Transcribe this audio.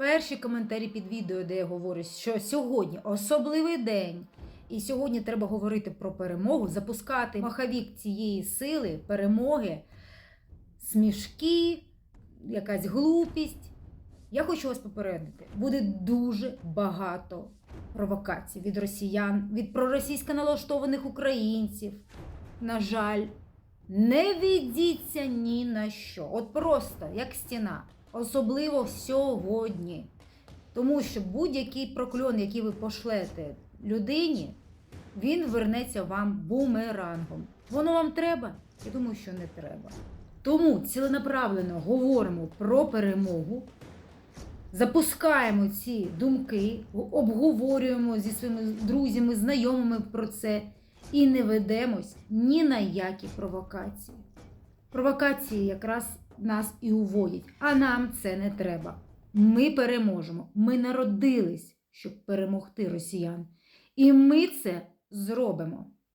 перші коментарі під відео, де я говорю, що сьогодні особливий день. І сьогодні треба говорити про перемогу, запускати маховік цієї сили, перемоги, смішки, якась глупість. Я хочу вас попередити: буде дуже багато провокацій від росіян, від проросійсько налаштованих українців. На жаль, не віддіться ні на що. От просто як стіна. Особливо сьогодні. Тому що будь-який прокльон, який ви пошлете людині, він вернеться вам бумерангом. Воно вам треба? Я думаю, що не треба. Тому ціленаправленно говоримо про перемогу, запускаємо ці думки, обговорюємо зі своїми друзями, знайомими про це і не ведемось ні на які провокації. Провокації якраз нас і уводять, а нам це не треба. Ми переможемо. Ми народились, щоб перемогти росіян. І ми це зробимо.